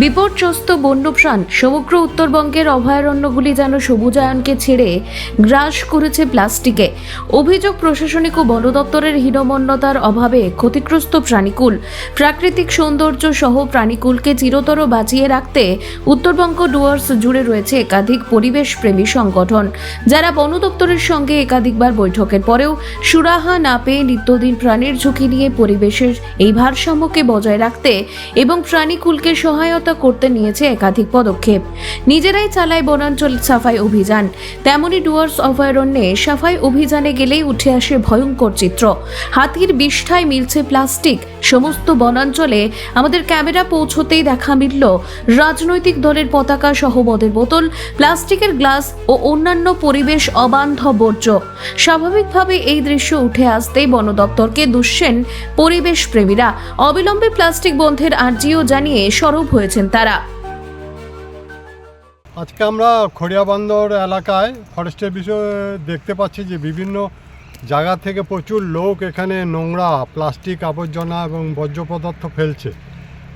বিপর্যস্ত বন্যপ্রাণ সমগ্র উত্তরবঙ্গের অভয়ারণ্যগুলি যেন সবুজায়নকে ছেড়ে গ্রাস করেছে প্লাস্টিকে। অভিযোগ প্রশাসনিক ও বন দপ্তরের হীনমন্যতার অভাবে ক্ষতিগ্রস্ত প্রাণীকুল। প্রাকৃতিক সৌন্দর্য সহ প্রাণীকুলকে চিরতর বাঁচিয়ে রাখতে উত্তরবঙ্গ ডুয়ার্স জুড়ে রয়েছে একাধিক পরিবেশ প্রেমী সংগঠন, যারা বন দপ্তরের সঙ্গে একাধিকবার বৈঠকের পরেও সুরাহা না পেয়ে নিত্যদিন প্রাণীর ঝুঁকি নিয়ে পরিবেশের এই ভারসাম্যকে বজায় রাখতে এবং প্রাণীকুলকে সহায়তা করতে নিয়েছে একাধিক পদক্ষেপ। নিজেরাই চালায় বনাঞ্চল সাফাই অভিযান। তেমনি ডুয়ার্স অভয়ারণ্যে সাফাই অভিযানে গেলেই উঠে আসে ভয়ঙ্কর চিত্র। হাতির বিষ্ঠায় মিলছে প্লাস্টিক। সমস্ত বনাঞ্চলে আমাদের ক্যামেরা পৌঁছতেই দেখা মিলল রাজনৈতিক দলের পতাকা সহ মদের বোতল, প্লাস্টিকের গ্লাস ও অন্যান্য পরিবেশ অবান্ধব বর্জ্য। স্বাভাবিকভাবে এই দৃশ্য উঠে আসতেই বন দপ্তরকে দুষছেন পরিবেশ প্রেমীরা অবিলম্বে প্লাস্টিক বন্ধের আর্জিও জানিয়ে সরব হয়েছেন তারা। আজকে আমরা খড়িয়াবন্দর এলাকায় ফরেস্টের বিষয়ে দেখতে পাচ্ছি যে বিভিন্ন জায়গা থেকে প্রচুর লোক এখানে নোংরা প্লাস্টিক আবর্জনা এবং বর্জ্য পদার্থ ফেলছে।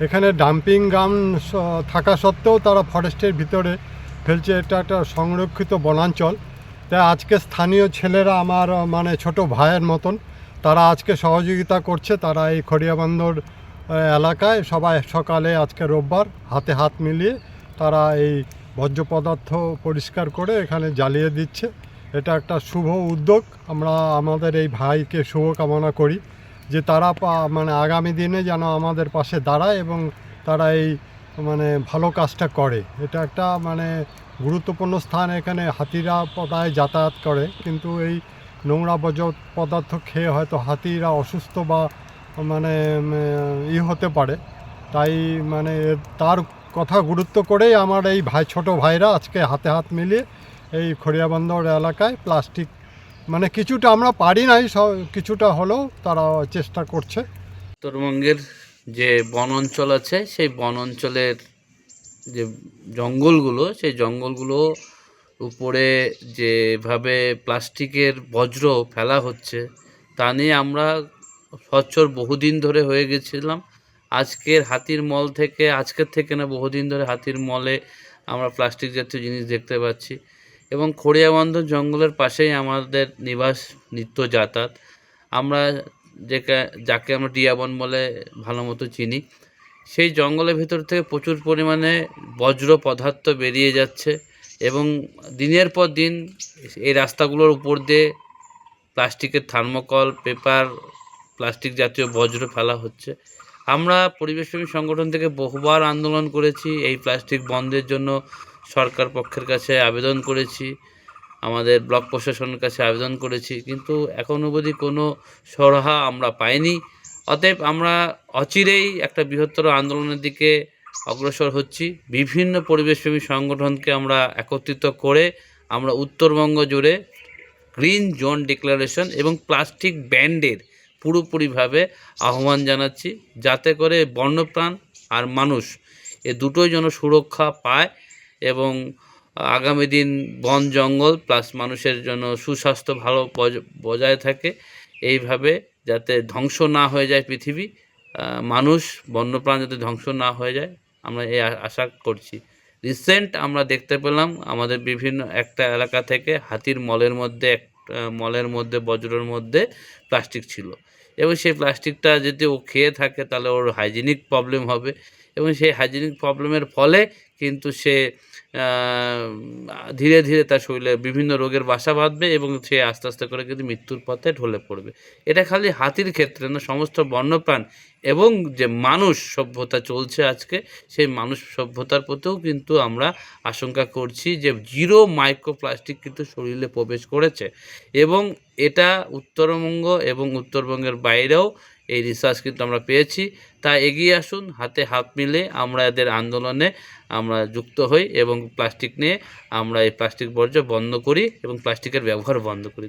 এখানে ডাম্পিং স- থাকা সত্ত্বেও তারা ফরেস্টের ভিতরে ফেলছে। এটা একটা সংরক্ষিত বনাঞ্চল। তাই আজকে স্থানীয় ছেলেরা আমার মানে ছোট ভাইয়ের মতন তারা আজকে সহযোগিতা করছে। তারা এই খড়িয়াবন্দর আহ, এলাকায় সবাই সকালে আজকে রোববার হাতে হাত মিলিয়ে তারা এই বর্জ্য পদার্থ পরিষ্কার করে এখানে জ্বালিয়ে দিচ্ছে। এটা একটা শুভ উদ্যোগ। আমরা আমাদের এই ভাইকে শুভকামনা করি যে তারা মানে আগামী দিনে যেন আমাদের পাশে দাঁড়ায় এবং তারা এই মানে ভালো কাজটা করে। এটা একটা মানে গুরুত্বপূর্ণ স্থান এখানে হাতিরা প্রায় যাতায়াত করে। কিন্তু এই নোংরা বর্জ্য পদার্থ খেয়ে হয়তো হাতিরা অসুস্থ বা মানে ই হতে পারে। তাই মানে তার কথা গুরুত্ব করেই আমার এই ভাই, ছোট ভাইরা আজকে হাতে হাত মিলিয়ে এই খড়িয়াবন্দর এলাকায় প্লাস্টিক মানে কিছুটা আমরা পারি নাই, সব কিছুটা হলেও তারা চেষ্টা করছে। উত্তরবঙ্গের যে বন অঞ্চল আছে, সেই বন অঞ্চলের যে জঙ্গলগুলো, সেই জঙ্গলগুলো উপরে যেভাবে প্লাস্টিকের বজ্র ফেলা হচ্ছে, তা নিয়ে আমরা সচ্চর বহুদিন ধরে হয়ে গেছিলাম। আজকের হাতির মল থেকে, আজকের থেকে না, বহুদিন ধরে হাতির মলে আমরা প্লাস্টিক জাতীয় জিনিস দেখতে পাচ্ছি। এবং খড়িয়াবন্ধ জঙ্গলের পাশেই আমাদের নিবাস নিত্য যাতায়াত। আমরা যে যাকে আমরা টিয়াবন বলে ভালো মতো চিনি, সেই জঙ্গলের ভিতর থেকে প্রচুর পরিমাণে বজ্র পদার্থ বেরিয়ে যাচ্ছে এবং দিনের পর দিন এই রাস্তাগুলোর উপর দিয়ে প্লাস্টিকের থার্মোকল, পেপার প্লাস্টিক জাতীয় বজ্র ফেলা হচ্ছে। আমরা পরিবেশপ্রেমী সংগঠন থেকে বহুবার আন্দোলন করেছি, এই প্লাস্টিক বন্ধের জন্য সরকার পক্ষের কাছে আবেদন করেছি, আমাদের ব্লক প্রশাসনের কাছে আবেদন করেছি, কিন্তু এখন অবধি কোনো সরহা আমরা পাইনি। অতএব আমরা অচিরেই একটা বৃহত্তর আন্দোলনের দিকে অগ্রসর হচ্ছি। বিভিন্ন পরিবেশপ্রেমী সংগঠনকে আমরা একত্রিত করে আমরা উত্তরবঙ্গ জুড়ে গ্রিন জোন ডিক্লারেশন এবং প্লাস্টিক ব্যান্ডের পুরোপুরিভাবে আহ্বান জানাচ্ছি যাতে করে বন্যপ্রাণ আর মানুষ এ দুটোই যেন সুরক্ষা পায় এবং আগামী দিন বন জঙ্গল প্লাস মানুষের জন্য সুস্বাস্থ্য ভালো বজ- বজায় থাকে। এইভাবে যাতে ধ্বংস না হয়ে যায় পৃথিবী মানুষ, বন্যপ্রাণ যাতে ধ্বংস না হয়ে যায়, আমরা এই আশা করছি। রিসেন্ট আমরা দেখতে পেলাম আমাদের বিভিন্ন একটা এলাকা থেকে হাতির মলের মধ্যে এক মলের মধ্যে, বজ্রের মধ্যে প্লাস্টিক ছিল। এবং সেই প্লাস্টিকটা যদি ও খেয়ে থাকে, তাহলে ওর হাইজিনিক প্রবলেম হবে। এবং সেই হাইজেনিক প্রবলেমের ফলে কিন্তু সে ধীরে ধীরে তার শরীরে বিভিন্ন রোগের বাসা বাঁধবে এবং সে আস্তে আস্তে করে কিন্তু মৃত্যুর পথে ঢলে পড়বে। এটা খালি হাতির ক্ষেত্রে না, সমস্ত বন্যপ্রাণ এবং যে মানুষ সভ্যতা চলছে আজকে, সেই মানুষ সভ্যতার প্রতিও কিন্তু আমরা আশঙ্কা করছি যে জিরো মাইক্রোপ্লাস্টিক কিন্তু শরীরে প্রবেশ করেছে। এবং এটা উত্তরবঙ্গ এবং উত্তরবঙ্গের বাইরেও এই রিসার্চ কিন্তু আমরা পেয়েছি। তাই এগিয়ে আসুন, হাতে হাত মিলে আমরা এদের আন্দোলনে আমরা যুক্ত হই এবং প্লাস্টিক নিয়ে আমরা এই প্লাস্টিক বর্জ্য বন্ধ করি এবং প্লাস্টিকের ব্যবহার বন্ধ করি।